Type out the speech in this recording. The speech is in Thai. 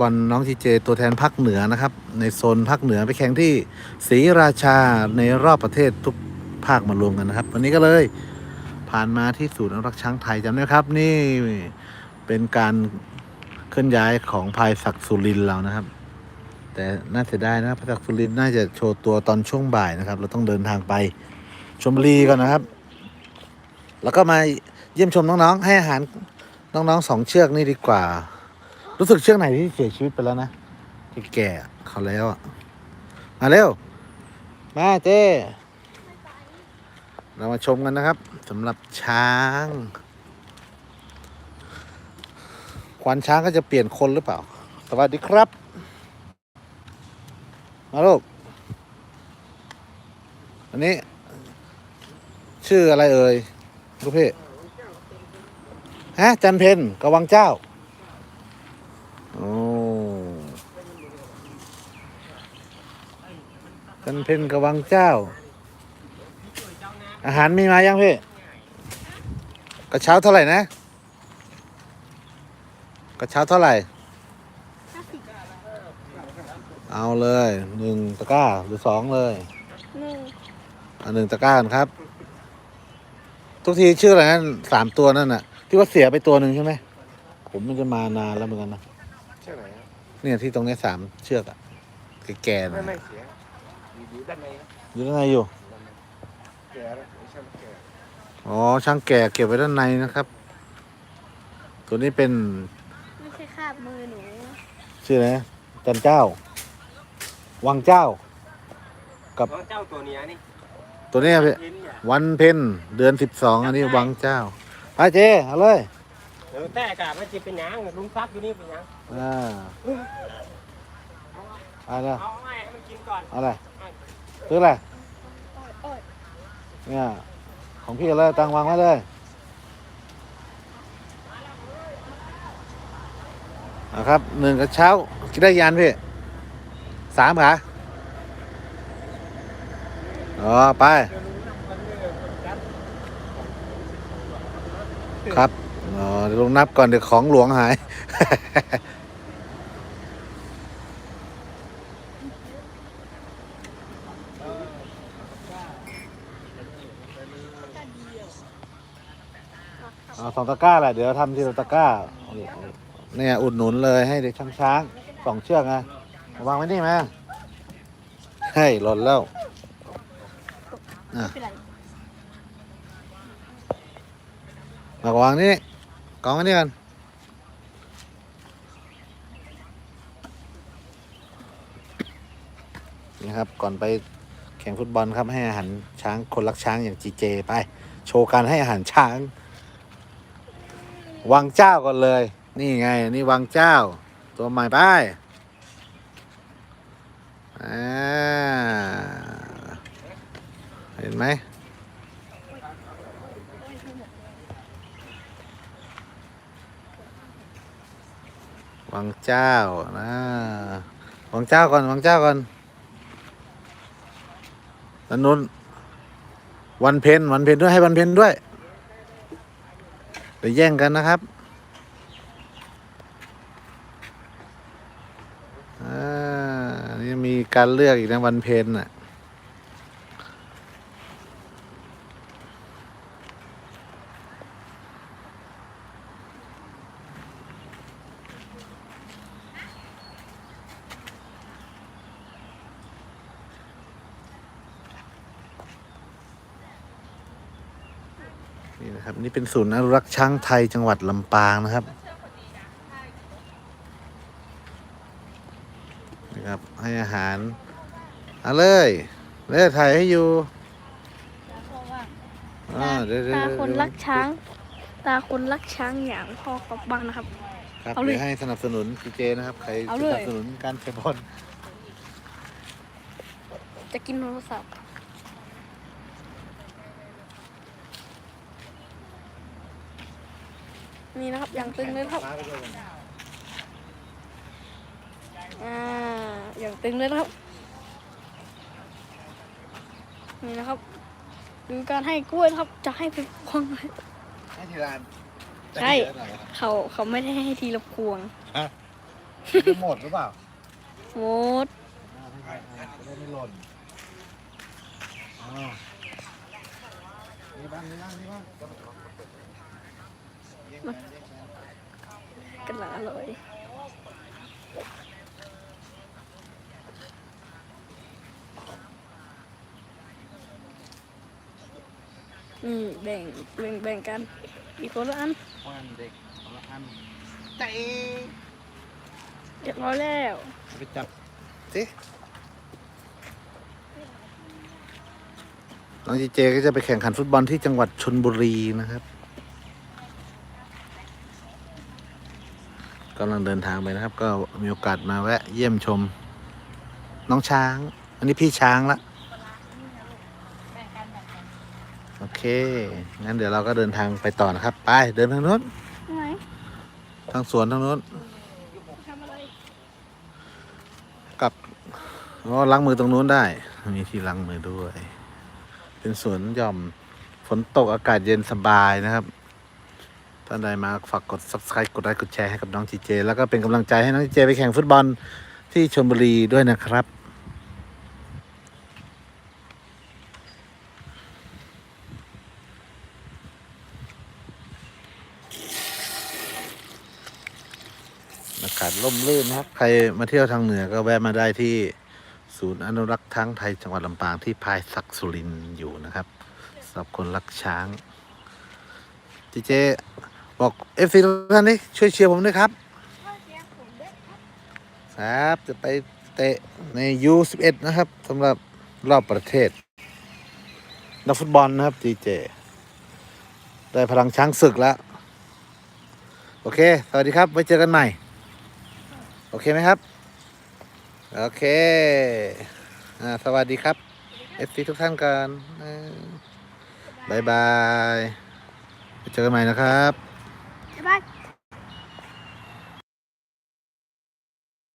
บอลน้องทีเจตัวแทนภาคเหนือนะครับ ในโซนภาคเหนือไปแข่งที่ศรีราชาในรอบประเทศทุกภาคมารวมกันนะครับ วันนี้ก็เลยผ่านมาที่ศูนย์อนุรักษ์ช้างไทยจำได้ครับ นี่เป็นการเคลื่อนย้ายของพายศักดิ์สุรินเรานะครับ แต่น่าเสียดายนะครับพายศักดิ์สุรินน่าจะโชว์ตัวตอนช่วงบ่ายนะครับ เราต้องเดินทางไปชมบุรีก่อนนะครับ แล้วก็มาเยี่ยมชมน้องๆให้อาหารน้องๆสองเชือกนี่ดีกว่า รู้สึกเชือกไหนที่เสียชีวิตไปแล้วนะที่แก่เขาแล้วอะ มาเร็ว มาเจ้เรามาชมกันนะครับสำหรับช้างควานช้างก็จะเปลี่ยนคนหรือเปล่า สวัสดีครับ มาลูกอันนี้ ชื่ออะไรเอ่ยลูกพี่ฮะจันเพนกวังเจ้า โอ้ จันเพนกระวังเจ้า อาหารมีมายังพี่กระเช้าเท่าไหร่นะกระเช้าเท่าไหร่ เอาเลยหนึ่งตะกร้าหรือสองเลยหนึ่งอันหนึ่งตะกร้ากันครับ ทุกทีชื่ออะไรนั่นสามตัวนั่นน่ะ ที่ว่าเสียไปตัวหนึ่งใช่ไหมผมมันจะมานานแล้วเหมือนกันนะ เชือกไหนครับเนี่ยที่ตรงเนี้ยสามเชือกอะแก่ๆไม่นะไม่เสีย อยู่อยู่ด้านในนะอยู่ด้านในอยู่ ด้านในแก่แล้วไม่ใช่แก่อ๋อ ช่างแก่เก็บไว้ด้านในนะครับ ตัวนี้เป็นไม่ใช่คาบมือหนูชื่ออะไรนะจันเจ้า วังเจ้ากับ น้องเจ้าตัวเนี้ยนี่ตัวเนี้ยพี่เห็นเนี่ยวันเพ็ญเดือนสิบสองอันนี้วังเจ้าไปเจ๊เอาเลยเดี๋ยวแต่กะมันจะเป็นหยังลุงฟักอยู่นี่เป็นหยังอ่าอะไรนะเอาไม้ให้มันกินก่อนเอาอะไร ซื้ออะไรเนี่ย ของพี่เลยตังวางไว้เลยเอาครับหนึ่งกระเช้ากินได้ยานพี่สามขาอ๋อ ไป ครับ อ๋อ เดี๋ยวลงนับก่อน เดี๋ยวของหลวงหาย เอาสองตะกร้าแหละเดี๋ยวทำทีละตะกร้าเนี่ยอุดหนุนเลยให้เด็กช้างช้างสองเชือกไงวางไว้นี่มาให้หล่นแล้วไม่เป็นไรมาวางนี่กองไว้นี่กันนี่ครับก่อนไปแข่งฟุตบอลครับให้อาหารช้างคนรักช้างอย่างจีเจไป โชว์การให้อาหารช้าง วังเจ้าก่อนเลย นี่ไง นี่วังเจ้า ตัวใหม่ไปอ่าเห็นไหมวังเจ้านะวังเจ้าก่อนวังเจ้าก่อนด้านนู้นวันเพ็ญวันเพ็ญด้วยให้วันเพ็ญด้วย เดี๋ยวแย่งกันนะครับอ่านี่มีการเลือกอีกนะวันเพนน่ะ นี่นะครับนี่เป็นศูนย์อนุรักษ์ช้างไทยจังหวัดลำปางนะครับนะครับ ให้อาหารเอาเลยเลยถ่ายให้อยู่อ่าเดี๋ยวเดี๋ยวตาเดี๋ยวคนรักช้าง ตาคนรักช้างอย่างพ่อกับบ้างนะครับ ครับเอาเลยเดี๋ยวให้สนับสนุนพีเจนะครับใครเอาสเลย นับสนุนการเตะบอลจะกินโทรศัพท์ นี่นะครับอย่างตึงเลยนะครับ อ่า อย่างตึงเลยนะครับ นี่นะครับ ดูการให้กล้วยนะครับ จะให้เป็นพวงเลยให้ทีรานใช่เขาเขาไม่ได้ให้ทีละพวงฮะจะหมดหรือเปล่าหมดอ่าไม่ใช่อ่าจะได้ไม่หล่นอ้าวนี่บ้างนี่บ้างนี่บ้าง กระหลาเลยนี่แบ่งแบ่งแบ่งกัน อีกคนละอันวันเด็กคนละอันใจเรียบร้อยแล้วไปจับสิน้องจีเจก็จะไปแข่งขันฟุตบอลที่จังหวัดชนบุรีนะครับ กำลังเดินทางไปนะครับ ก็มีโอกาสมาแวะเยี่ยมชม น้องช้าง อันนี้พี่ช้างละโอเค งั้นเดี๋ยวเราก็เดินทางไปต่อนะครับ ไป เดินทางนู้นไหนทางสวนทางนู้นทำอะไรกับอ๋อล้างมือตรงนู้นได้ มีที่ล้างมือด้วย เป็นสวนหย่อม ฝนตกอากาศเย็นสบายนะครับ ท่านใดมาฝากกด subscribe กดไลค์กดแชร์ให้กับน้องจีเจ แล้วก็เป็นกำลังใจให้น้องจีเจไปแข่งฟุตบอลที่ชลบุรีด้วยนะครับอากาศร่มรื่นนะครับ ใครมาเที่ยวทางเหนือก็แวะมาได้ที่ศูนย์อนุรักษ์ช้างไทยจังหวัดลำปางที่พายศักสุรินอยู่นะครับสำหรับคนรักช้าง จีเจ บอกเอฟซีทุกท่านนี่ช่วยเชียร์ผมด้วยครับครับจะไปเตะใน U11 นะครับสำหรับรอบประเทศนักฟุตบอลนะครับจีเจได้พลังช้างศึกแล้ว โอเค สวัสดีครับ ไว้เจอกันใหม่ โอเคไหมครับ โอเคอ่าสวัสดีครับเอฟซีทุกท่านกันบายบายไว้เจอกันใหม่นะครับ บ๊ายบาย